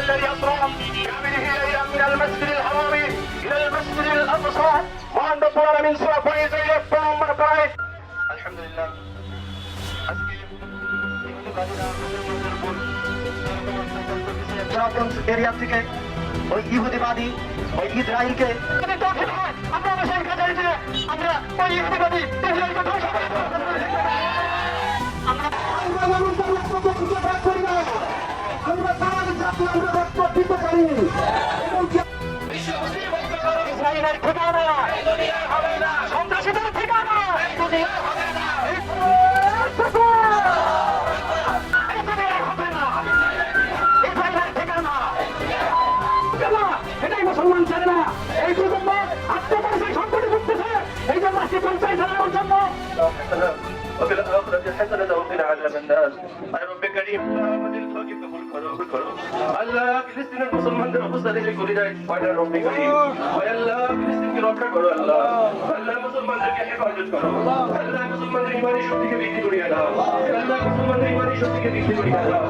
الذي أسرى بعمله إلى من المسجد الحرام إلى المسجد الأقصى وأن تطول من سورة فايز إلى الطعام مرقعه الحمد لله আজকে ইহুদিবাদীরা মুসলমানদের উপর জনগণ এরিয়া থেকে ওই ইহুদিবাদী ওই ইসরায়েলকে আমরা সেই কাজে আমরা ওই ইহুদিবাদী ইসরায়েলকে ধ্বংস করে আমরা আমরা মুসলমান ছেলে না এই প্রজন্ম আত্মপরিচয় সংকটে ভুগতেছে এই জন্য আজকে পঞ্চায়েত চালানোর জন্য وفي الآخرة حسنة وقنا عذاب النار يا رب كريم আমাদের ঠকে কবুল করো করো আল্লাহ ফিলিস্তিনের মুসলমানদের অবস্থা দেখে করে দেয় পয়লা রব্বি করিম ওই আল্লাহ ফিলিস্তিনকে রক্ষা করো আল্লাহ আল্লাহ মুসলমানদেরকে হেফাজত করো। আল্লাহ মুসলমানদের ইমানি শক্তিকে বৃদ্ধি করিয়ে দাও আল্লাহ মুসলমানদের শক্তিকে বৃদ্ধি করিয়া দাও